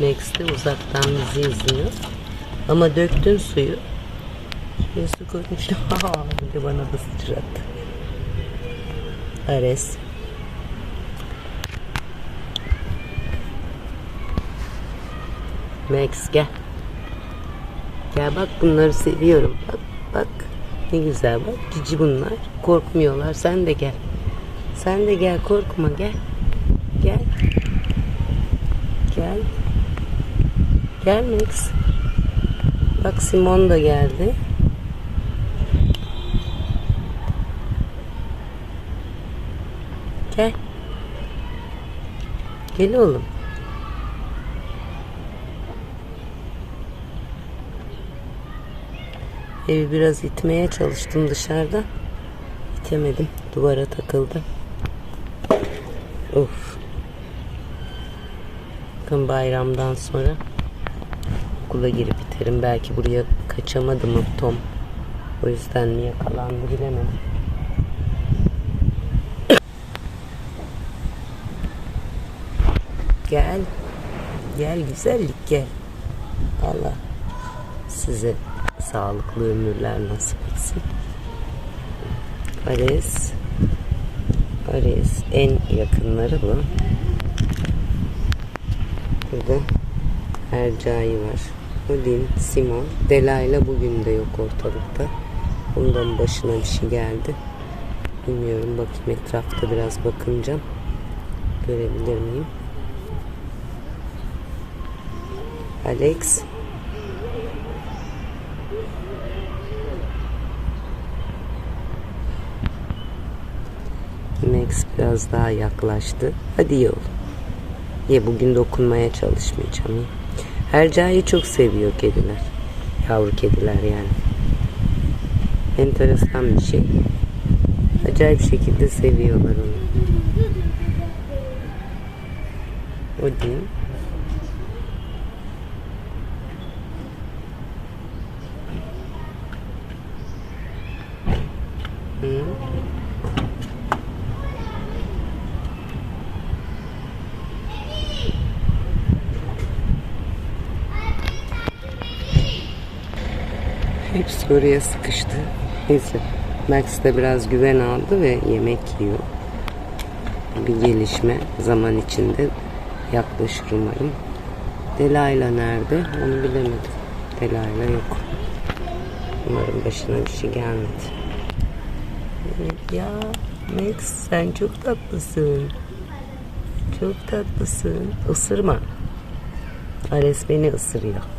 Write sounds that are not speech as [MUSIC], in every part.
Max de uzaktan bizi izliyor. Ama döktün suyu. Şuraya su koymuştum. [LAUGHS] Bir de bana da sıçrattı. Ares. Max gel. Gel bak bunları seviyorum. Bak bak. Ne güzel bak. Cici bunlar. Korkmuyorlar. Sen de gel. Sen de gel korkma gel. Gel. Gel. Gel Max. Bak Simon da geldi. Gel. Gel oğlum. Evi biraz itmeye çalıştım dışarıda. İtemedim. Duvara takıldı. Of. Bakın bayramdan sonra okula girip biterim. Belki buraya kaçamadı mı Tom. O yüzden mi yakalandı bilemem. [COUGHS] Gel. Gel güzellik gel. Allah size sağlıklı ömürler nasip etsin. Ares Ares en yakınları bu. Burada Ercai var. Odin, Simon. Delayla bugün de yok ortalıkta. Ondan başına bir şey geldi. Bilmiyorum bakayım etrafta biraz bakınca görebilir miyim? Alex Max biraz daha yaklaştı. Hadi ye oğlum. Ye bugün dokunmaya çalışmayacağım. Ye. Hercai'yi çok seviyor kediler. Yavru kediler yani. Enteresan bir şey. Acayip şekilde seviyorlar onu. Odin. Hı. Hepsi oraya sıkıştı. Neyse. Max de biraz güven aldı ve yemek yiyor. Bir gelişme zaman içinde yaklaşır umarım. Delayla nerede? Onu bilemedim. Delayla yok. Umarım başına bir şey gelmedi. Ya Max sen çok tatlısın. Çok tatlısın. Isırma. Ares beni ısırıyor.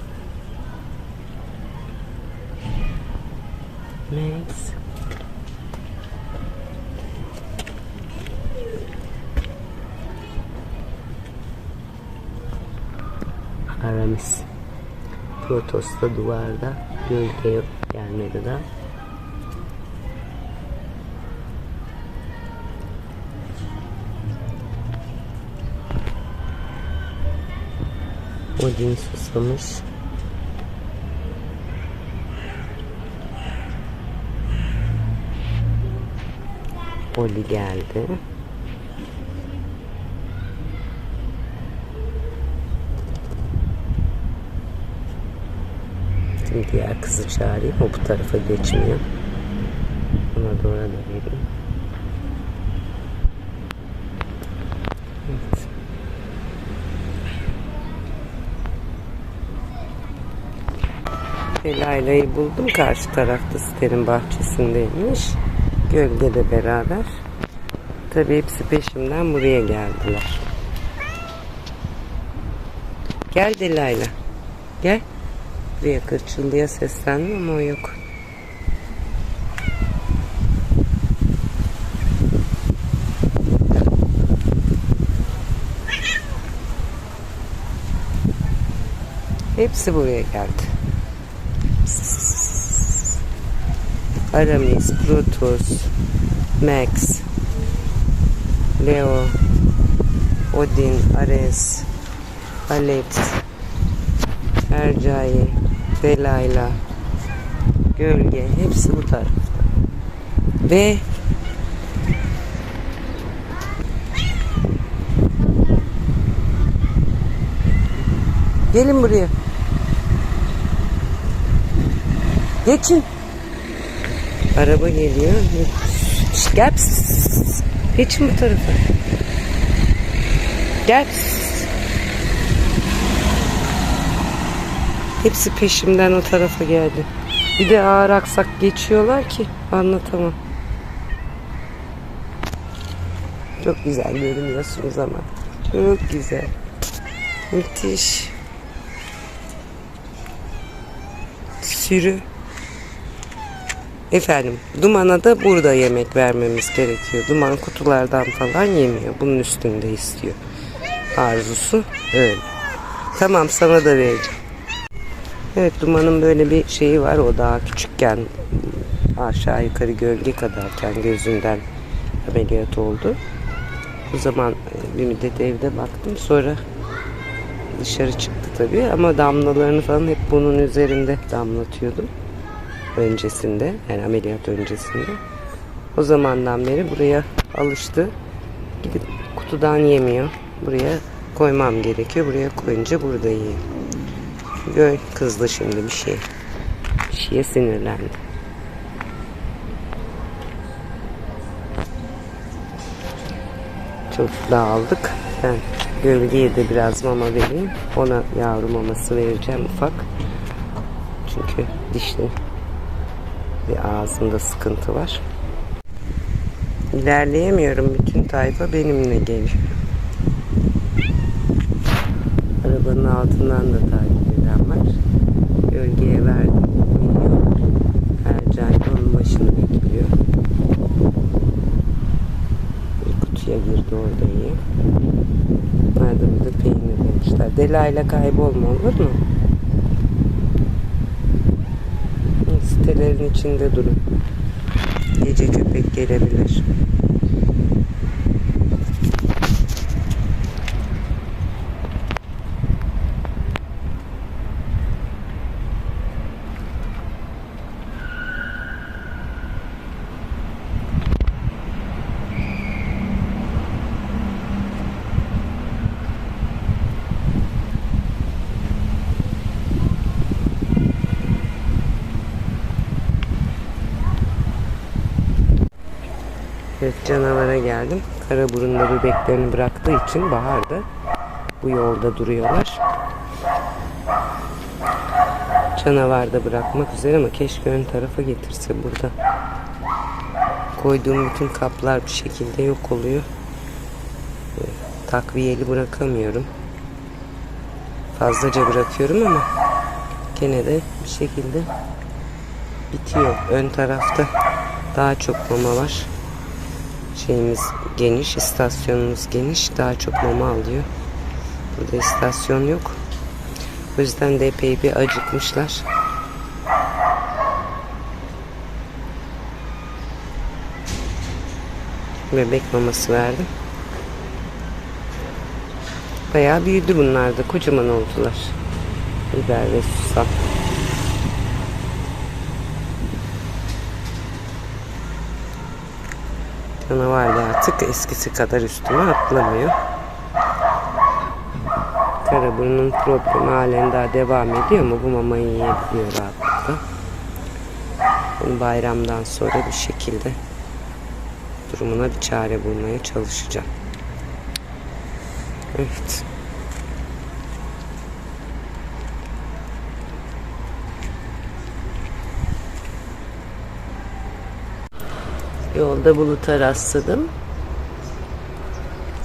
Max. Aramis. Protos'ta duvarda gölge yok. Gelmedi daha. Odin susamış. Oli geldi. Şimdi diğer kızı çağırayım. O bu tarafa geçmiyor. Ona doğru da vereyim. Evet. Layla'yı buldum. Karşı tarafta siterin bahçesindeymiş. Gölgede beraber. Tabii hepsi peşimden buraya geldiler. Gel Delayla. Gel. Buraya kırçıldıya seslendim ama o yok. Hepsi buraya geldi. Aramis, Brutus, Max, Leo, Odin, Ares, Alex, Ercai, Delayla, Gölge hepsi bu tarafta. Ve Gelin buraya. Geçin. Araba geliyor. Gel. Geçin bu tarafa. Gel. Hepsi peşimden o tarafa geldi. Bir de ağır aksak geçiyorlar ki anlatamam. Çok güzel görünüyorsunuz ama. Çok güzel. Müthiş. Sürü. Efendim, Duman'a da burada yemek vermemiz gerekiyor. Duman kutulardan falan yemiyor. Bunun üstünde istiyor. Arzusu öyle. Tamam sana da vereceğim. Evet Duman'ın böyle bir şeyi var. O daha küçükken aşağı yukarı gölge kadarken gözünden ameliyat oldu. O zaman e, bir müddet evde baktım. Sonra dışarı çıktı tabii ama damlalarını falan hep bunun üzerinde damlatıyordum. Öncesinde yani ameliyat öncesinde. O zamandan beri buraya alıştı. Gidip kutudan yemiyor. Buraya koymam gerekiyor. Buraya koyunca burada yiyor. Göl kızdı şimdi bir şey. Bir şeye sinirlendi. Çok dağıldık. Ben gölgeye de biraz mama vereyim. Ona yavru maması vereceğim ufak. Çünkü dişli bir ağzında sıkıntı var. İlerleyemiyorum. Bütün tayfa benimle geliyor. Arabanın altından da takip eden var. Gölgeye verdim. Ercan onun başını bekliyor. Bir kutuya girdi orada iyi. Da burada peynir demişler. Delayla kaybolma olur mu? Sitelerin içinde durun. Gece köpek gelebilir. Evet canavara geldim. Karaburun'da bebeklerini bıraktığı için baharda bu yolda duruyorlar. Canavar da bırakmak üzere ama keşke ön tarafa getirse burada. Koyduğum bütün kaplar bir şekilde yok oluyor. Takviyeli bırakamıyorum. Fazlaca bırakıyorum ama gene de bir şekilde bitiyor. Ön tarafta daha çok mama var şeyimiz geniş, istasyonumuz geniş. Daha çok mama alıyor. Burada istasyon yok. O yüzden de epey bir acıkmışlar. Bebek maması verdim. Bayağı büyüdü bunlar da. Kocaman oldular. Biber ve susam. Canavar da artık eskisi kadar üstüme atlamıyor. Karaburun'un problemi halen daha devam ediyor ama bu mamayı yiyebiliyor rahatlıkla. Bunu bayramdan sonra bir şekilde durumuna bir çare bulmaya çalışacağım. Evet. Yolda buluta rastladım.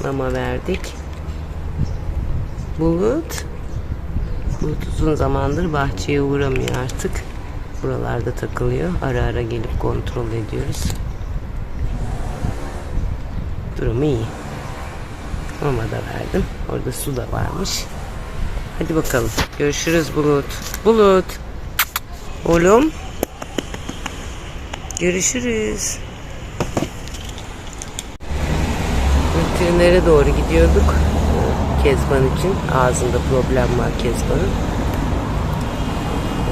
Mama verdik. Bulut. Bulut uzun zamandır bahçeye uğramıyor artık. Buralarda takılıyor. Ara ara gelip kontrol ediyoruz. Durumu iyi. Mama da verdim. Orada su da varmış. Hadi bakalım. Görüşürüz Bulut. Bulut. Oğlum. Görüşürüz. Veterinere doğru gidiyorduk. Kezban için. Ağzında problem var Kezban'ın.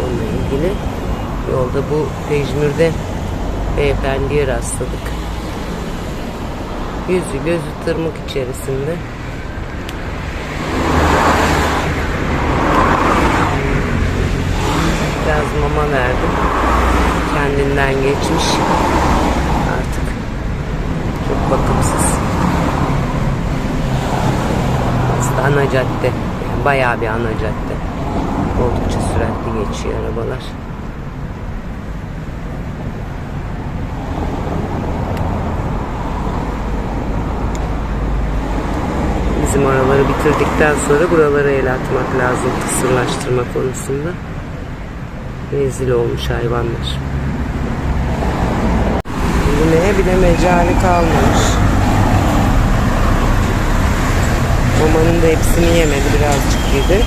Onunla ilgili. Yolda bu Pejmür'de beyefendiye rastladık. Yüzü gözü tırmık içerisinde. mama verdim. Kendinden geçmiş. Artık çok bakımsız. Aslında cadde. Yani bayağı bir ana cadde. Oldukça süratli geçiyor arabalar. Bizim oraları bitirdikten sonra buralara el atmak lazım kısırlaştırma konusunda. Rezil olmuş hayvanlar. Yemeye bile mecali kalmamış. Mamanın da hepsini yemedi birazcık yedi.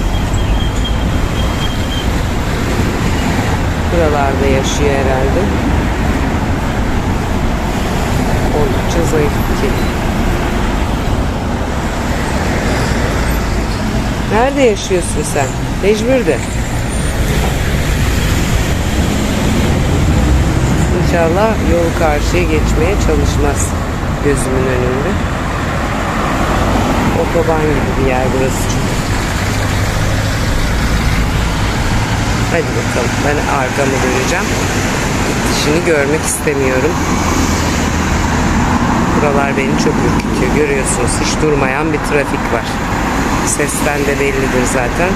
Buralarda yaşıyor herhalde. Oldukça zayıf bir kedi. Nerede yaşıyorsun sen? Mecbur'da. İnşallah yol karşıya geçmeye çalışmaz gözümün önünde. Otoban gibi bir yer burası. Hadi bakalım ben arkamı döneceğim. Dişini görmek istemiyorum. Buralar beni çok ürkütüyor. Görüyorsunuz hiç durmayan bir trafik var. Sesten de bellidir zaten.